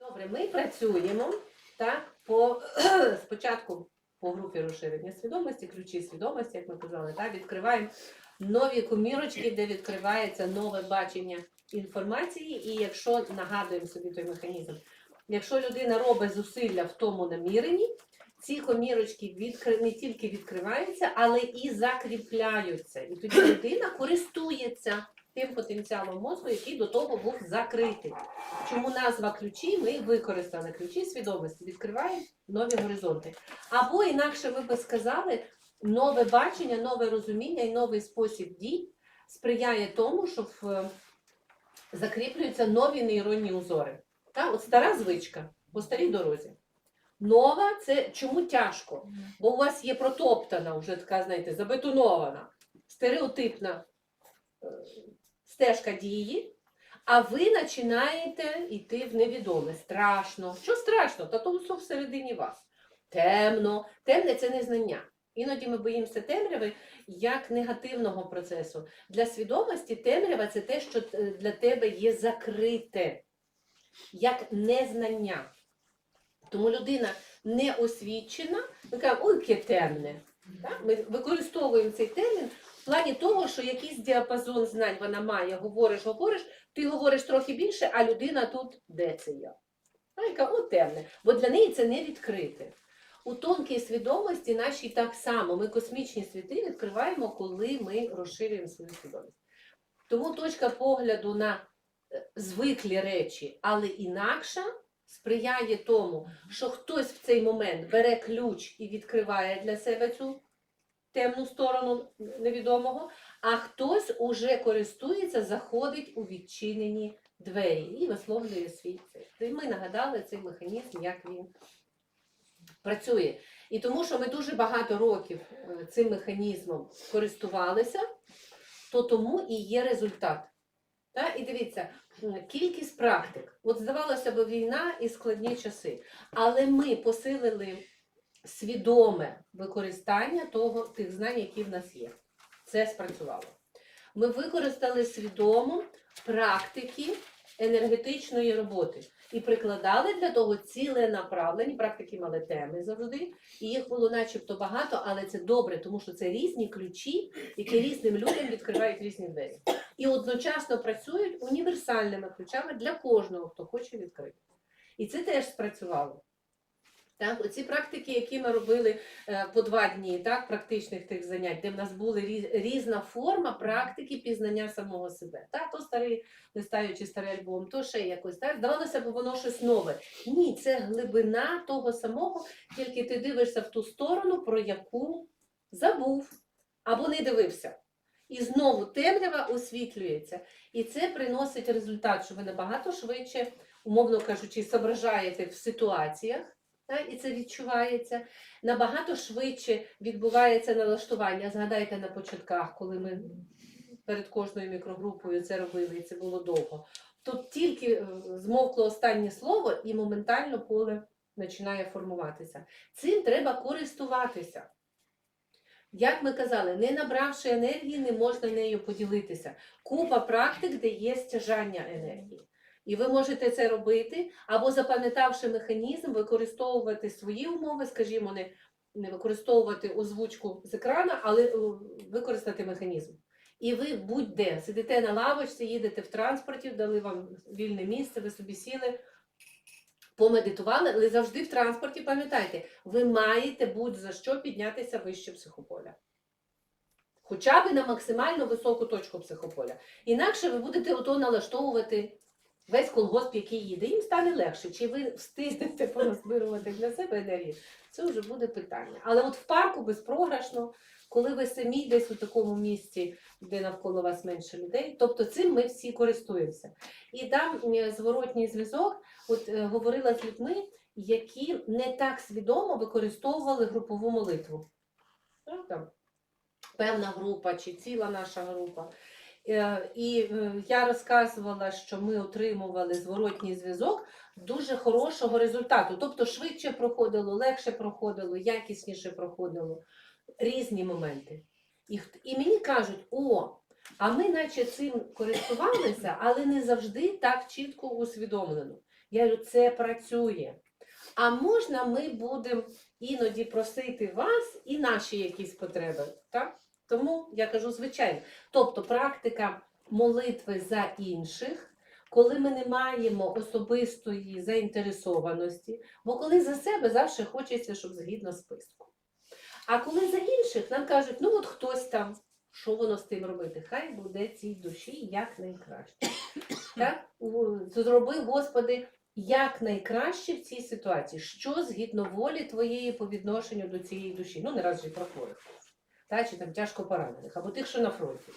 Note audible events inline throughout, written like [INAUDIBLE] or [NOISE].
Добре, ми працюємо так, по, [CLEARS THROAT] спочатку по групі розширення свідомості, ключі свідомості, як ми казали, так, відкриваємо нові комірочки, де відкривається нове бачення інформації. І якщо нагадуємо собі той механізм, якщо людина робить зусилля в тому наміренні, ці комірочки відкри... не тільки відкриваються, але і закріпляються. І тоді людина користується тим потенціалом мозку, який до того був закритий. Чому назва ключі? Ми використали ключі свідомості, відкриваємо нові горизонти. Або інакше ви би сказали, нове бачення, нове розуміння і новий спосіб дій сприяє тому, що в- закріплюються нові нейронні узори. Та? От стара звичка по старій дорозі. Нова це чому тяжко? Бо у вас є протоптана, вже така, знаєте, забетонована, стереотипна е, стежка дії, а ви починаєте йти в невідоме. Страшно. Що страшно? Та то все всередині вас. Темно. Темне це незнання. Іноді ми боїмося темряви як негативного процесу. Для свідомості темрява це те, що е, для тебе є закрите, як незнання. Тому людина неосвічена, ми кажемо, ой, яке темне. Так? Ми використовуємо цей термін плані того, що якийсь діапазон знань вона має, говориш, говориш, ти говориш трохи більше, а людина тут де це я? Яка темне, бо для неї це не відкрите. У тонкій свідомості нашій так само ми космічні світи відкриваємо, коли ми розширюємо свою свідомість. Тому точка погляду на е, звиклі речі, але інакша, сприяє тому, що хтось в цей момент бере ключ і відкриває для себе цю темну сторону невідомого, а хтось уже користується, заходить у відчинені двері і висловлює свій цей. Ми нагадали цей механізм, як він працює. І тому, що ми дуже багато років е, цим механізмом користувалися, то тому і є результат. Та? І дивіться, кількість практик. От здавалося б, війна і складні часи. Але ми посилили свідоме використання того, тих знань, які в нас є. Це спрацювало. Ми використали свідомо практики енергетичної роботи і прикладали для того ціленаправлені, практики мали теми завжди, і їх було начебто багато, але це добре, тому що це різні ключі, які різним людям відкривають різні двері. І одночасно працюють універсальними ключами для кожного, хто хоче відкрити. І це теж спрацювало. Так, оці практики, які ми робили е, по два дні, так, практичних тих занять, де в нас була різна форма практики пізнання самого себе. Так, то старий, листаючи старий альбом, то ще якось. Так, здавалося б, воно щось нове. Ні, це глибина того самого, тільки ти дивишся в ту сторону, про яку забув або не дивився. І знову темрява освітлюється. І це приносить результат, що ви набагато швидше, умовно кажучи, зображаєте в ситуаціях. І це відчувається. Набагато швидше відбувається налаштування. Згадайте на початках, коли ми перед кожною мікрогрупою це робили, і це було довго. Тут тільки е, змовкло останнє слово, і моментально поле починає формуватися. Цим треба користуватися. Як ми казали, не набравши енергії, не можна нею поділитися. Купа практик, де є стяжання енергії. І ви можете це робити, або запам'ятавши механізм, використовувати свої умови, скажімо, не, не використовувати озвучку з екрана, але е, використати механізм. І ви будь-де сидите на лавочці, їдете в транспорті, дали вам вільне місце, ви собі сіли, помедитували, але завжди в транспорті пам'ятайте, ви маєте будь-за що піднятися вище психополя. Хоча б на максимально високу точку психополя. Інакше ви будете ото налаштовувати весь колгосп, який їде, їм стане легше. Чи ви встигнете порозбирувати для себе енергію? Це вже буде питання. Але от в парку безпрограшно, коли ви самі десь у такому місці, де навколо вас менше людей, тобто цим ми всі користуємося. І там зворотній зв'язок, от е, говорила з людьми, які не так свідомо використовували групову молитву. Там, певна група чи ціла наша група. Е, І е, я розказувала, що ми отримували зворотній зв'язок дуже хорошого результату. Тобто швидше проходило, легше проходило, якісніше проходило різні моменти. І, і мені кажуть, о, а ми наче цим користувалися, але не завжди так чітко усвідомлено. Я говорю, це працює. А можна ми будемо іноді просити вас і наші якісь потреби. Так? Тому я кажу, звичайно. Тобто практика молитви за інших, коли ми не маємо особистої заінтересованості, бо коли за себе завжди хочеться, щоб згідно списку. А коли за інших нам кажуть, ну от хтось там, що воно з тим робити? Хай буде цій душі як найкраще. Так? Зроби, Господи, як найкраще в цій ситуації, що згідно волі твоєї по відношенню до цієї душі. Ну, не раз же і про хворих, та, чи там тяжко поранених, або тих, що на фронті.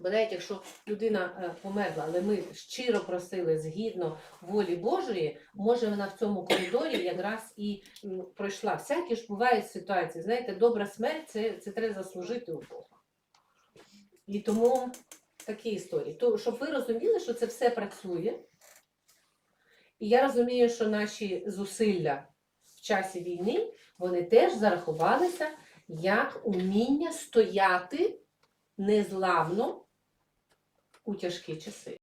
Бо навіть якщо людина е, померла, але ми щиро просили згідно волі Божої, може вона в цьому коридорі якраз і пройшла. Всякі ж бувають ситуації. Знаєте, добра смерть це, це треба заслужити у Бога. І тому такі історії. То, щоб ви розуміли, що це все працює. І я розумію, що наші зусилля в часі війни вони теж зарахувалися як уміння стояти незламно у тяжкі часи.